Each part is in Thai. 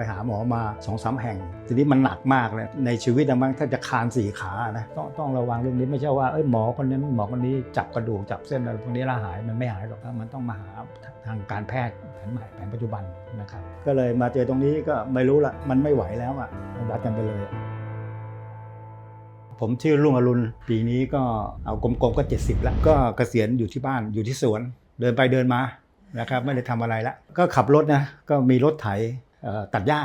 ไปหาหมอมาสองสามแห่ง ทีนี้มันหนักมากเลย ในชีวิตนะมั้งถ้าจะคานสี่ขานะต้องต้องระวังเรื่องนี้ไม่ใช่ว่าเอ้ยหมอคนนั้นหมอคนนี้จับกระดูกจับเส้นอะไรพวกนี้ละหายมันไม่หายหรอกมันต้องมาหาทางการแพทย์แผนใหม่แผนปัจจุบันนะครับก็เลยมาเจอตรงนี้ก็ไม่รู้ละมันไม่ไหวแล้วอะวัดกันไปเลยผมชื่อลุงอรุณ ปีนี้ก็เอากลมๆก็ 70 แล้ว ก็เกษียณอยู่ที่บ้านอยู่ที่สวน เดินไปเดินมานะครับไม่ได้ทำอะไรละก็ขับรถนะ ก็มีรถไถ ตัดหญ้า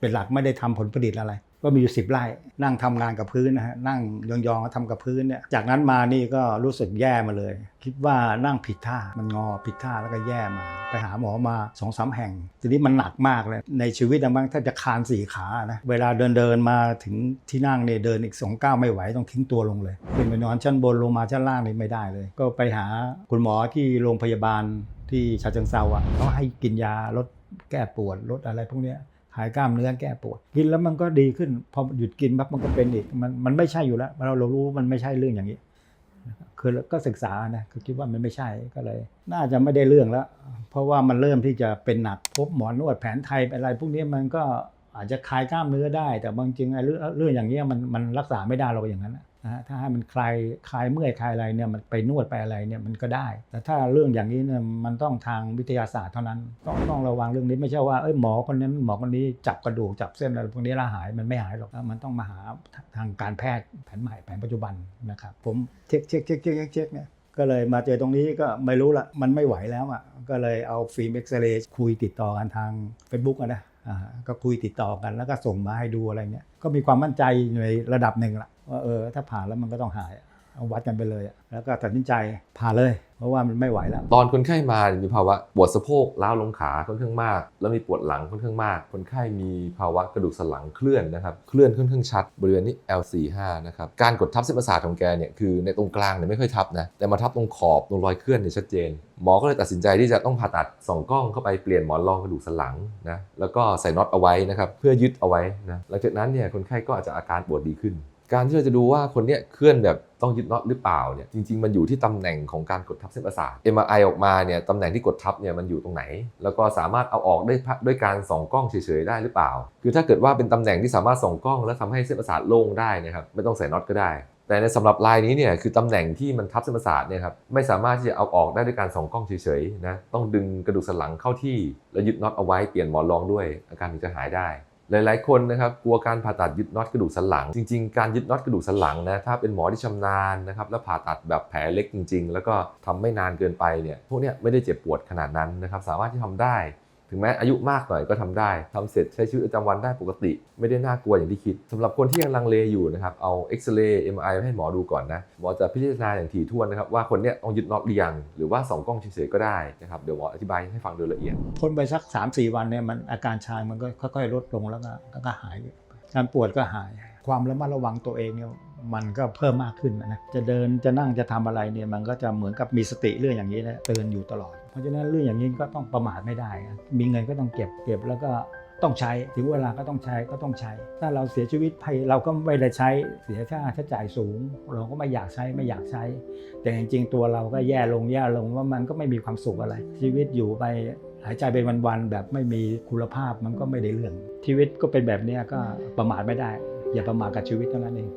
เป็นหลักไม่ได้ทำผลผลิตอะไร ก็มีอยู่สิบไร่นั่งทำงานกับพื้นนะฮะนั่งยองๆทำกับพื้นเนี่ยจากนั้นมานี่ก็รู้สึกแย่มาเลย คิดว่านั่งผิดท่ามันงอผิดท่าแล้วก็แย่มา ไปหาหมอมาสองสามแห่ง ทีนี้มันหนักมากเลยในชีวิตนะมั้งแทบจะคานสี่ขานะเวลาเดินเดินมาถึงที่นั่งเนี่ยเดินอีกสองก้าวไม่ไหวต้องทิ้งตัวลงเลยขึ้นไปนอนชั้นบนลงมาชั้นล่างนี่ไม่ได้เลย ก็ไปหาคุณหมอที่โรงพยาบาลที่ชาเชิงเซาอะเขาให้กินยาลด แก้ปวดลดอะไรพวกนี้หายกล้ามเนื้อแก้ปวด กินแล้วมันก็ดีขึ้น พอหยุดกินปั๊บมันก็เป็นอีก มันมันไม่ใช่อยู่แล้ว เราเรารู้มันไม่ใช่เรื่องอย่างนี้คือก็ศึกษานะคือคิดว่ามันไม่ใช่ก็เลย น่าจะไม่ได้เรื่องแล้ว เพราะว่ามันเริ่มที่จะเป็นหนักพบหมอนวดแผนไทยอะไร พวกนี้มันก็อาจจะคลายกล้ามเนื้อได้ แต่บางจริงไอ้เรื่องอย่างนี้ยมันมันรักษาไม่ได้เราอย่างนั้น นะฮะถ้าให้มันคลายคลายเมื่อยคลายอะไรเนี่ยมันไปนวดไปอะไรเนี่ยมันก็ได้ แต่ถ้าเรื่องอย่างนี้เนี่ยมันต้องทางวิทยาศาสตร์เท่านั้น ต้องต้องระวังเรื่องนี้ไม่ใช่ว่าเอ้ยหมอคนนั้นหมอคนนี้จับกระดูกจับเส้นอะไรพวกนี้ล้วหายมันไม่หายหรอกมันต้องมาหาทางการแพทย์แผนใหม่แผนปัจจุบันนะครับผมเช็คเช็คเช็คเช็คเช็คเนี่ยก็เลยมาเจอตรงนี้ก็ไม่รู้ละมันไม่ไหวแล้วอะก็เลยเอาฟิล์มเอ็กซเรย์คุยติดต่อกันทาง Facebook นะ ก็คุยติดต่อกันแล้วก็ส่งมาให้ดูอะไรเงี้ยก็มีความมั่นใจในระดับหนึ่งละว่าเออถ้าผ่านแล้วมันก็ต้องหาย เอาวัดกันไปเลย แล้วก็ตัดสินใจผ่าเลย เพราะว่ามันไม่ไหวแล้ว ตอนคนไข้มามีภาวะปวดสะโพกล้าวลงขาค่อนข้างมาก แล้วมีปวดหลังค่อนข้างมาก คนไข้มีภาวะกระดูกสันหลังเคลื่อนนะครับ เคลื่อนค่อนข้างชัด บริเวณนี้ L45 นะครับ การกดทับเส้นประสาทของแกเนี่ยคือในตรงกลางเนี่ยไม่ค่อยทับนะ แต่มาทับตรงขอบตรงรอยเคลื่อนเนี่ยชัดเจน หมอก็เลยตัดสินใจที่จะต้องผ่าตัดส่องกล้องเข้าไปเปลี่ยนหมอนรองกระดูกสันหลังนะ แล้วก็ใส่น็อตเอาไว้นะครับเพื่อยึดเอาไว้นะ หลังจากนั้นเนี่ยคนไข้ก็อาจจะอาการปวดดีขึ้น การที่เราจะดูว่าคนเนี้ยเคลื่อนแบบต้องยึดน็อตหรือเปล่าเนี่ยจริงๆ มันอยู่ที่ตำแหน่งของการกดทับเส้นประสาท MRI ออกมาเนี่ยตำแหน่งที่กดทับเนี่ยมันอยู่ตรงไหน แล้วก็สามารถเอาออกได้ด้วยการส่องกล้องเฉยๆได้หรือเปล่า คือถ้าเกิดว่าเป็นตำแหน่งที่สามารถส่องกล้อง แล้วทำให้เส้นประสาทโล่งได้นะครับไม่ต้องใส่น็อตก็ได้ แต่ในสำหรับลายนี้เนี่ยคือตำแหน่งที่มันทับเส้นประสาทเนี่ยครับไม่สามารถที่จะเอาออกได้ด้วยการส่องกล้องเฉยๆนะต้องดึงกระดูกสันหลังเข้าที่แล้วยึดน็อตเอาไว้เปลี่ยนหมอนรองด้วยอาการถึงจะหายได้ หลายๆ คนนะครับกลัวการผ่าตัดยึดน็อตกระดูกสันหลัง จริง ๆ การยึดน็อตกระดูกสันหลังนะถ้าเป็นหมอที่ชำนาญนะครับแล้วผ่าตัดแบบแผลเล็กจริง ๆ แล้วก็ทำไม่นานเกินไปเนี่ยพวกเนี้ยไม่ได้เจ็บปวดขนาดนั้นนะครับสามารถที่ทำได้ ถึงแม้อายุมากหน่อยก็ทำได้ทำเสร็จใช้ชีวิตประจำวันได้ปกติ ไม่ได้น่ากลัวอย่างที่คิดสำหรับคนที่ยังลังเลอยู่นะครับ เอาเอ็กซเรย์ MRI ให้หมอดูก่อนนะ หมอจะพิจารณาอย่างถี่ถ้วนนะครับ ว่าคนเนี้ยต้องยึดน็อตหรือยัง หรือว่าส่องกล้องเฉยๆก็ได้นะครับ เดี๋ยวหมออธิบายให้ฟังโดยละเอียดพ้นไปสัก3าสี่วันเนี่ยมันอาการชามันก็ค่อยๆลดลงแล้วก็แล้วก็หายการปวดก็หาย ความระมัดระวังตัวเองเนี่ยมันก็เพิ่มมากขึ้นนะ จะเดินจะนั่งจะทำอะไรเนี่ยมันก็จะเหมือนกับมีสติเรื่องอย่างนี้นะเตือนอยู่ตลอด ราะฉะนั้นเรื่องอย่างนี้ก็ต้องประมาทไม่ได้ มีเงินก็ต้องเก็บเก็บแล้วก็ต้องใช้ถึงเวลาก็ต้องใช้ก็ต้องใช้ ถ้าเราเสียชีวิตไปเราก็ไม่ได้ใช้เสียค่าใช้จ่ายสูง เราก็ไม่อยากใช้ไม่อยากใช้ แต่จริงๆตัวเราก็แย่ลงแย่ลงว่ามันก็ไม่มีความสุขอะไร ชีวิตอยู่ไปหายใจไปวันๆแบบไม่มีคุณภาพมันก็ไม่ได้เรื่องชีวิตก็เป็นแบบนี้ก็ประมาทไม่ได้ อย่าประมาทกับชีวิตเท่านั้นเอง